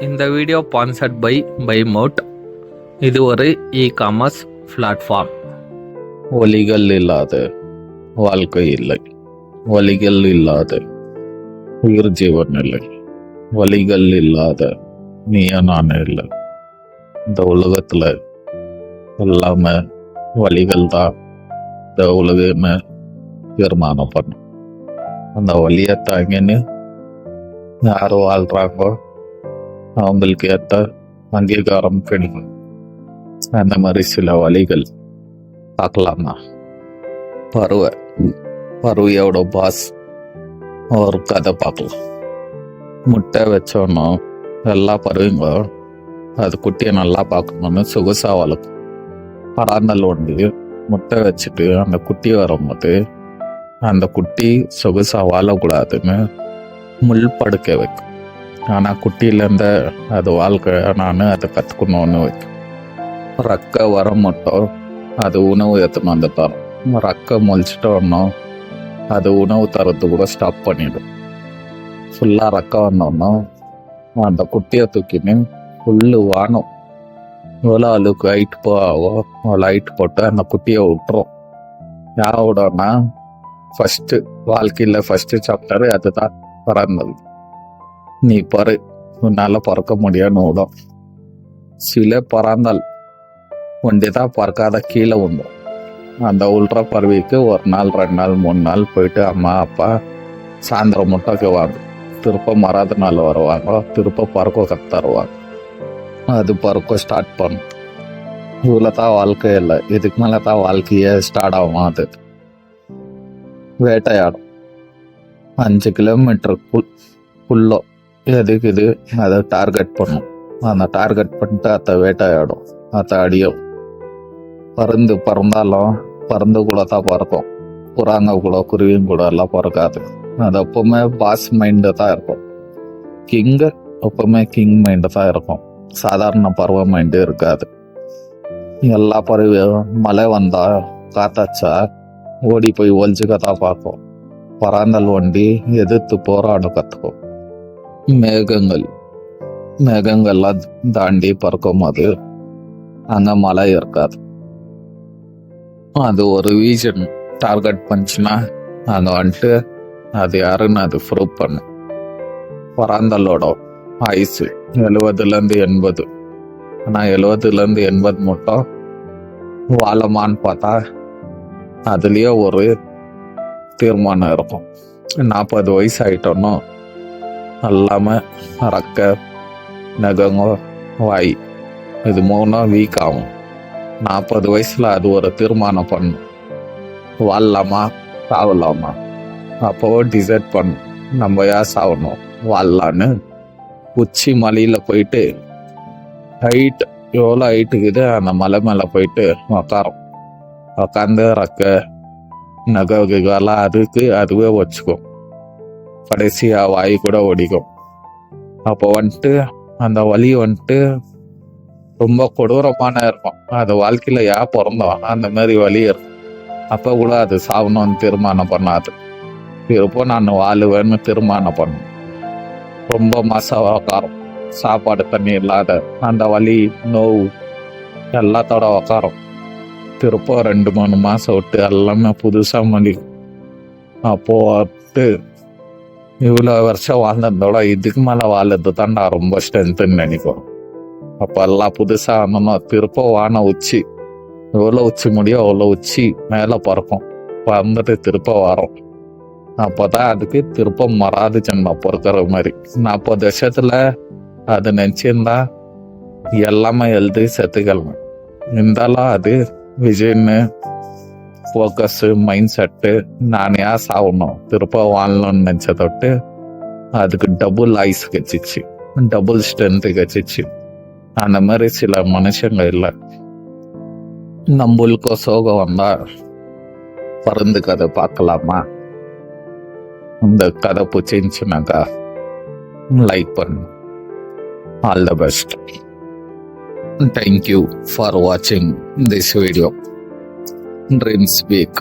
இந்த video sponsored by by mode இது ஒரு இ காமர்ஸ் பிளாட்ஃபார்ம் ஒலிகள் இல்லாத வாழ்க்கை இல்லை. வலிகள் இல்லாத உயிர் ஜீவன் இல்லை. வலிகள் இல்லாத நீயா நான் இல்லை. இந்த உலகத்தில் எல்லாமே வலிகள் தான். இந்த உலகன்னு தீர்மானம் பண்ணும். அந்த வலியை தாங்கின்னு யார் வாழ்கிறாங்களோ அவங்களுக்கு ஏற்ற அங்கீகாரம் கிடைக்கும் அந்த மாதிரி சில வழிகள் பார்க்கலாமா? பருவ பருவையோட பாஸ் ஒரு கதை பார்க்கலாம். முட்டை வச்சோன்னா எல்லா பருவங்க அது குட்டியை நல்லா பார்க்கணும்னு சொகுசாக வளர்க்கும். பராந்தல் ஒன்று முட்டை வச்சுட்டு அந்த குட்டி வரும்போது அந்த குட்டி சொகுசாக வாழக்கூடாதுன்னு முள் படுக்க வைக்கும். ஆனால் குட்டியிலேருந்து அது வாழ்க்கை நான் அதை கற்றுக்கணும்னு வைக்கும். ரக்க வர மட்டும் அது உணவு எடுத்துன்னு வந்து தரும் ரக்க முழிச்சிட்டோன்னோ அது உணவு தரத்து கூட ஸ்டாப் பண்ணிடும். ஃபுல்லாக ரக்க வந்தோன்னா அந்த குட்டியை தூக்கின்னு ஃபுல்லு வானம். எவ்வளோ அளவுக்கு ஹைட் போவோ அவ்வளோ ஹைட் போட்டு அந்த குட்டியை விட்டுரும். யார் விடோன்னா ஃபஸ்ட்டு வாழ்க்கையில் ஃபஸ்ட்டு சாப்டர் அதுதான் பிறந்தது. நீ பரு உன்னால் பிறக்க முடியும்னு விடும் சில பறந்தால் ஒண்டி தான் பறக்காத கீழே வந்துடும் அந்த உள்ற பறவைக்கு ஒரு நாள் ரெண்டு நாள் மூணு நாள் போயிட்டு அம்மா அப்பா சாயந்தரம் முட்டைக்கு வாங்க. திருப்ப மறாத நாள் வருவாங்க திருப்ப பறக்க கத்து தருவாங்க. அது பறக்க ஸ்டார்ட் பண்ணும். இவ்வளோ தான் வாழ்க்கை இல்லை. இதுக்கு மேலே தான் வாழ்க்கையே ஸ்டார்ட் ஆகும் அது? வேட்டையாடும். அஞ்சு கிலோமீட்டருக்குள் உள்ளோ. எதுக்கு இது அதை டார்கெட் பண்ணும். அந்த டார்கெட் பண்ணிட்டு அதை வேட்டையாடும். அதை அடியும். பறந்து பறந்தாலும் பறந்து கூட தான் பறக்கும். புறாங்க கூட குருவியும் கூட எல்லாம் பறக்காது. அது எப்பவுமே பாஸ் மைண்டு தான் இருக்கும். கிங்கு எப்பவுமே கிங் மைண்டு தான் இருக்கும். சாதாரண பருவ மைண்டு இருக்காது. எல்லா பறவையும் மழை வந்தா காத்தாச்சா? ஓடி போய் ஒழிச்சுக்க தான் பார்க்கும். பராந்தல் வண்டி எதிர்த்து போராட கற்றுக்கும் மேகங்கள் மேகங்கள்லாம் தாண்டி பறக்கும் போது அங்கே மழை இருக்காது. அது ஒரு ரீஜன் டார்கெட் பண்ணுச்சுன்னா அங்கே வந்துட்டு அது யாருன்னு அது ப்ரூவ் பண்ணும். பராந்தலோட ஆயுசு எழுபதுலேருந்து எண்பது. ஆனால் எழுபதுலேருந்து எண்பது மட்டும் வாழமான்னு பார்த்தா அதுலேயே ஒரு தீர்மானம் இருக்கும். நாற்பது வயசு ஆயிட்டோன்னா அல்லாம ரக்க நகங்க வாய் இது மூணும் வீக் ஆகும் நாற்பது வயசுல அது ஒரு தீர்மானம் பண்ணும் வாழலாமா சாவலாமா அப்போ டிசைட் பண்ணும் நம்ம ஏன் சாவணும் வாழலான்னு உச்சி மலையில் போயிட்டு ஹைட் எவ்வளோ ஹைட்டுக்குது அந்த மலை மேலே போயிட்டு உக்காரும் உக்காந்து ரக்க நகைகளாம் அதுக்கு அதுவே வச்சுக்கும் கடைசியாக வாய் கூட ஒடிக்கும். அப்போ வந்துட்டு அந்த வலி வந்துட்டு ரொம்ப கொடூரமான இருக்கும். அது வாழ்க்கையில யா பிறந்தோம் அந்த மாதிரி வலி இருக்கும். அப்போ கூட அது சாகணும்னு தீர்மானம் பண்ணாது. இருப்போ நான் வாழுவேன்னு தீர்மானம் பண்ணும் ரொம்ப மாசம் உக்காரம் சாப்பாடு தண்ணி இல்லாத அந்த வலி நோவு எல்லாத்தோட உக்காரம் திருப்ப ரெண்டு மூணு மாதம் விட்டு எல்லாமே புதுசாக மதிக்கும் அப்போது இவ்வளோ வருஷம் வாழ்ந்ததோட இதுக்கு மேலே வாழ்றது தான் நான் ரொம்ப ஸ்ட்ரென்த்துன்னு நினைப்போம் அப்போ எல்லாம் புதுசாக ஆனோம் திருப்ப வான உச்சி எவ்வளோ உச்சி முடியும் அவ்வளோ உச்சி மேலே பறக்கும் பறந்துட்டு திருப்ப வரோம் அப்போதான் அதுக்கு திருப்ப மறாது ஜென்மா பொறுக்கிற மாதிரி நாற்பது வருஷத்தில் அது நினச்சிருந்தா எல்லாமே எழுதி செத்துக்கலாம் இருந்தாலும் அது விஜய்னு ஃபோக்கஸு மைண்ட் செட்டு நான் ஏன் சாகணும். திருப்ப வாழணும்னு நினச்ச தொட்டு அதுக்கு டபுள் ஐஸ் கச்சிச்சு. டபுள் ஸ்ட்ரென்த்து கச்சிச்சு. அந்த மாதிரி சில மனுஷங்க இல்லை. நம்மளுக்கோ சோகம் வந்தால் பறந்து கதை பார்க்கலாமா? இந்த கதை பிடிச்சிருந்துச்சுனாக்கா லைக் பண்ணு. All the best thank you for வாட்சிங் திஸ் வீடியோ ட்ரீம்ஸ் வீக்